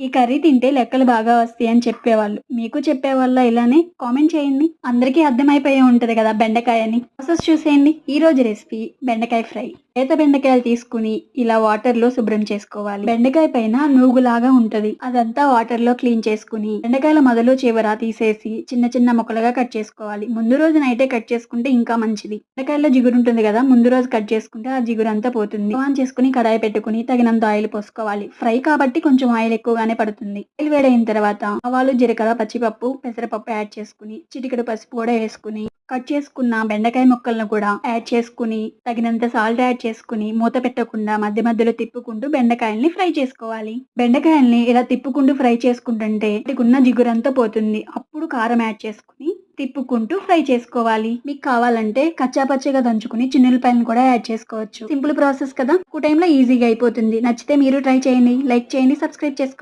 ఈ కర్రీ తింటే లెక్కలు బాగా వస్తాయి అని చెప్పేవాళ్ళు. మీకు చెప్పేవాళ్ళ ఇలానే కామెంట్ చేయండి. అందరికీ అర్థమైపోయి ఉంటది కదా బెండకాయ అని ప్రాసెస్ చూసేయండి. ఈ రోజు రెసిపీ బెండకాయ ఫ్రై. లేత బెండకాయలు తీసుకుని ఇలా వాటర్లో శుభ్రం చేసుకోవాలి. బెండకాయ పైన నూగులాగా ఉంటది. అదంతా వాటర్లో క్లీన్ చేసుకుని బెండకాయల మొదలు చివర తీసేసి చిన్న చిన్న ముక్కలుగా కట్ చేసుకోవాలి. ముందు రోజు నైటే కట్ చేసుకుంటే ఇంకా మంచిది. బెండకాయలో జిగురు ఉంటుంది కదా ముందు రోజు కట్ చేసుకుంటే ఆ జిగురు అంతా పోతుంది. ఆన్ చేసుకుని కడాయి పెట్టుకుని తగినంత ఆయిల్ పోసుకోవాలి. ఫ్రై కాబట్టి కొంచెం ఆయిల్ ఎక్కువగానే పడుతుంది. ఆయిల్ వేడైన తర్వాత ఆవాలు జీలకర్ర పచ్చిపప్పు పెసరపప్పు యాడ్ చేసుకుని చిటికెడు పసుపు కూడా వేసుకుని కట్ చేసుకున్న బెండకాయ ముక్కలను కూడా యాడ్ చేసుకుని తగినంత సాల్ట్ యాడ్ చేసుకుని మూత పెట్టకుండా మధ్య మధ్యలో తిప్పుకుంటూ బెండకాయల్ని ఫ్రై చేసుకోవాలి. బెండకాయల్ని ఇలా తిప్పుకుంటూ ఫ్రై చేసుకుంటుంటే ఉన్న జిగురంతా పోతుంది. అప్పుడు కారం యాడ్ చేసుకుని తిప్పుకుంటూ ఫ్రై చేసుకోవాలి. మీకు కావాలంటే కచ్చా పచ్చిగా దంచుకుని చిన్నులపాయలను కూడా యాడ్ చేసుకోవచ్చు. సింపుల్ ప్రాసెస్ కదా? ఒక టైంలో ఈజీగా అయిపోతుంది. నచ్చితే మీరు ట్రై చేయండి. లైక్ చేయండి. సబ్స్క్రైబ్ చేసుకోండి.